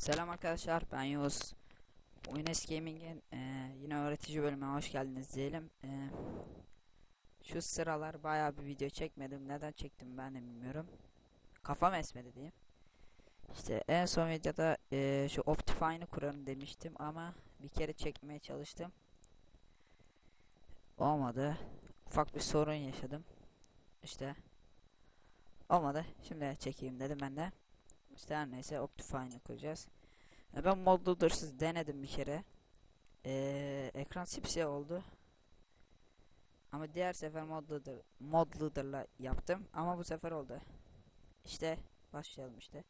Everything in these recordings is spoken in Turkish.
Selam arkadaşlar ben Yavuz. Oynes Gaming'in eee, yine öğretici bölümüne hoş geldiniz diyelim. Eee, şu sıralar bayağı bir video çekmedim. Neden çektim ben de bilmiyorum. Kafam esmedi diyeyim. İşte en son videoda eee, şu Optifine'ı kurarım demiştim ama bir kere çekmeye çalıştım. Olmadı. Ufak bir sorun yaşadım. İşte olmadı. Şimdi çekeyim dedim ben de. İşte her neyse Optifine'ı kuracağız. E, Ben modludursuz denedim bir kere. Ee, ekran sipsiyah oldu. Ama diğer sefer modludur, modluder'la yaptım ama bu sefer oldu. İşte başlayalım işte.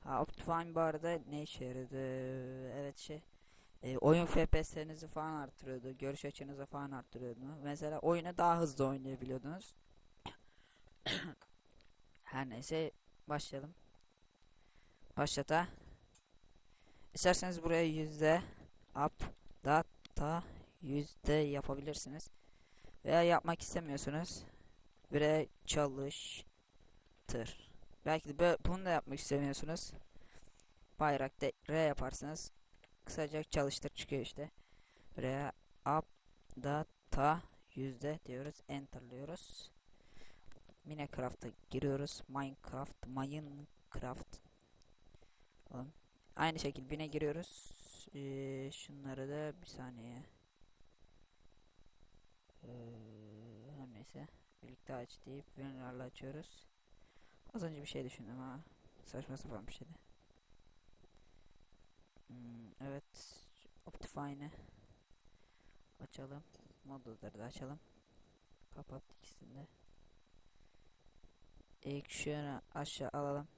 Ha Optifine bu arada ne işe yaradı? Evet şey e, oyun FPS'inizi falan artırıyordu. Görüş açınızı falan artırıyordu. Mesela oyunu daha hızlı oynayabiliyordunuz. Her neyse başlayalım. Başlata. İsterseniz buraya yüzde up data yüzde yapabilirsiniz. Veya yapmak istemiyorsunuz. Buraya çalıştır. Belki de bunu da yapmak istemiyorsunuz. Bayrakta R yaparsınız. Kısaca çalıştır çıkıyor işte. Buraya up data yüzde diyoruz. Enter'lıyoruz. Minecraft'a giriyoruz. Minecraft, Minecraft. Aynı şekilde bine giriyoruz. Ee, şunları da bir saniye. Ee, her neyse. Birlikte aç deyip winrar'la açıyoruz. Az önce bir şey düşündüm ha. Saçma sapan bir şeydi. Hmm, evet. Optifine'ı açalım. Modları da açalım. Kapat ikisini de. Şunu aşağı alalım.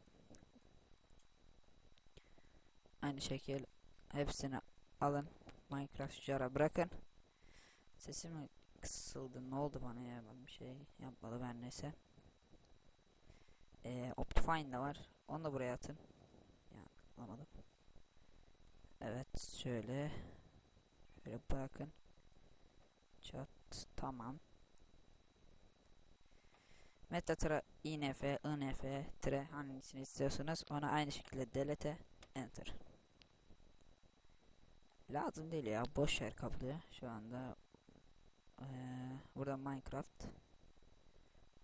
Aynı şekil hepsini alın. Minecraft Jara bırakın. Sesim kısıldı? Ne oldu bana ya? Ben bir şey yapmadım ben neyse. Ee, Optifine de var. Onu da buraya atın. Ya alamadım. Evet şöyle. Şöyle bırakın. Chat tamam. Metatra inf, inf, tire hangisini istiyorsanız ona aynı şekilde delete enter. Lazım değil ya boş yer kaplıyor şu anda. Ee, burada Minecraft.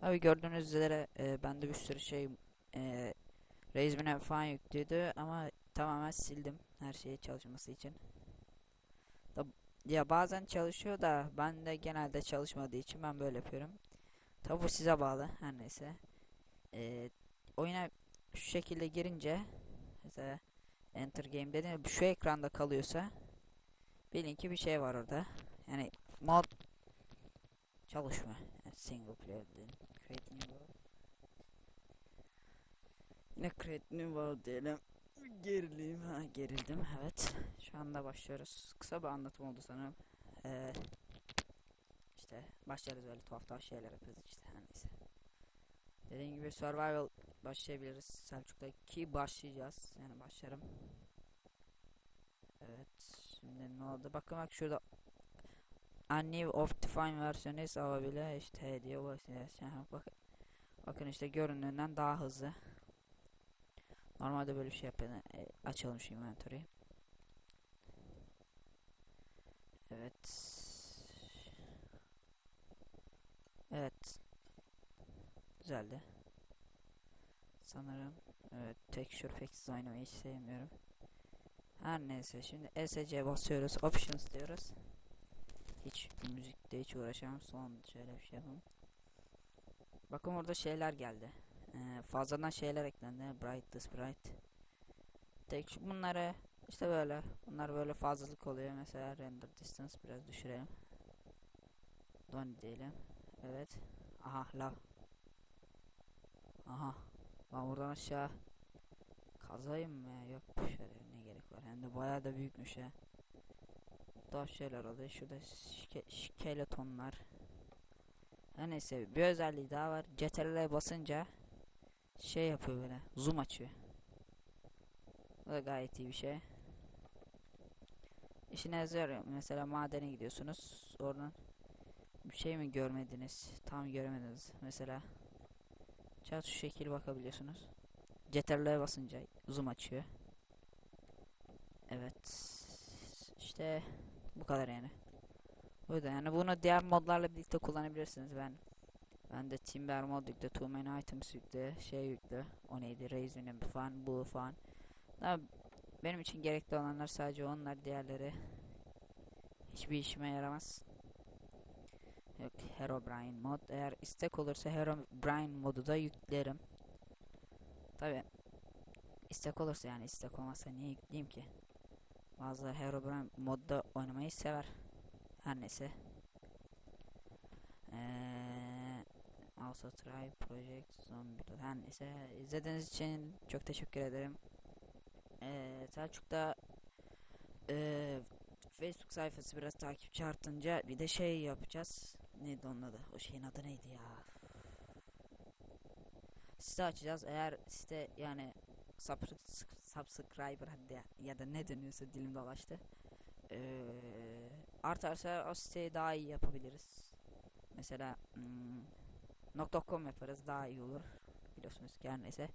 Abi gördüğünüz üzere e, bende bir sürü şey e, Razeman'e falan yüklüydü ama tamamen sildim her şeyi çalışması için. Ya bazen çalışıyor da ben de genelde çalışmadığı için ben böyle yapıyorum. Tabi bu size bağlı her neyse. Ee, oyuna şu şekilde girince mesela Enter Game dediğim şu ekranda kalıyorsa bilin ki bir şey var orada. Yani mod çalışma. Yani single player değil. Create new world. Yine create new world diyelim. Gerileyim ha gerildim evet. Şu anda başlıyoruz. Kısa bir anlatım oldu sanırım. Ee, işte başlarız öyle tuhaf tuhaf şeyler yapıyoruz işte her neyse. Dediğim gibi survival başlayabiliriz. Selçuk'taki başlayacağız. Yani başlarım. Evet. Şimdi ne oldu? Bakın bak şurada New Optifine versiyonu hesabı bile işte diyor bu bakın. Bakın işte göründüğünden daha hızlı. Normalde böyle bir şey yapıyor. E, açalım şu inventory'yi. Evet. Evet. Güzeldi. Sanırım evet texture packs oynamayı hiç sevmiyorum. Her neyse şimdi ESC basıyoruz. Options diyoruz. Hiç müzikte hiç uğraşamam. Son şöyle bir şey yapalım. Bakın orada şeyler geldi. Ee, fazladan şeyler eklendi. Brightness bright. Tek bunları işte böyle. Bunlar böyle fazlalık oluyor. Mesela render distance biraz düşürelim. Don diyelim. Evet. Aha lav. Aha. Ben buradan aşağı kazayım mı? Yok şöyle ne gerek var. Hem de bayağı da büyükmüş ha. Daha şeyler oluyor. Şurada şike skeletonlar. Her neyse bir özelliği daha var. CTRL'e basınca şey yapıyor böyle. Zoom açıyor. Bu da gayet iyi bir şey. İşine yazıyor. Mesela madene gidiyorsunuz. Oradan bir şey mi görmediniz? Tam göremediniz. Mesela Çat şu şekil bakabiliyorsunuz. CTRL'e basınca zoom açıyor. Evet. İşte bu kadar yani. O yüzden yani bunu diğer modlarla birlikte kullanabilirsiniz. Ben ben de Timber mod yükle, Too Many Items yükle, şey yükle. O neydi? Raise falan, bu falan. Ama benim için gerekli olanlar sadece onlar, diğerleri hiçbir işime yaramaz. Yok Herobrine mod. Eğer istek olursa Herobrine modu da yüklerim. Tabi istek olursa yani istek olmazsa niye yükleyeyim ki? Bazıları Herobrine modda oynamayı sever. Her neyse. Eee also try project zombie her neyse izlediğiniz için çok teşekkür ederim. Eee Selçuk'ta eee Facebook sayfası biraz takipçi artınca bir de şey yapacağız. Neydi onun adı? O şeyin adı neydi ya? Site açacağız. Eğer site yani subs- subscriber ya, ya da ne deniyorsa dilim dolaştı. Ee, artarsa o siteyi daha iyi yapabiliriz. Mesela hmm, .com yaparız daha iyi olur. Biliyorsunuz ki her neyse.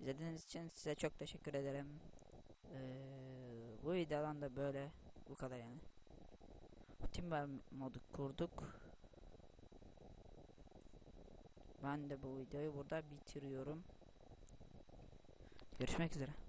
İzlediğiniz için size çok teşekkür ederim. Ee, bu videodan da böyle bu kadar yani. Timber modu kurduk. Ben de bu videoyu burada bitiriyorum. Görüşmek üzere.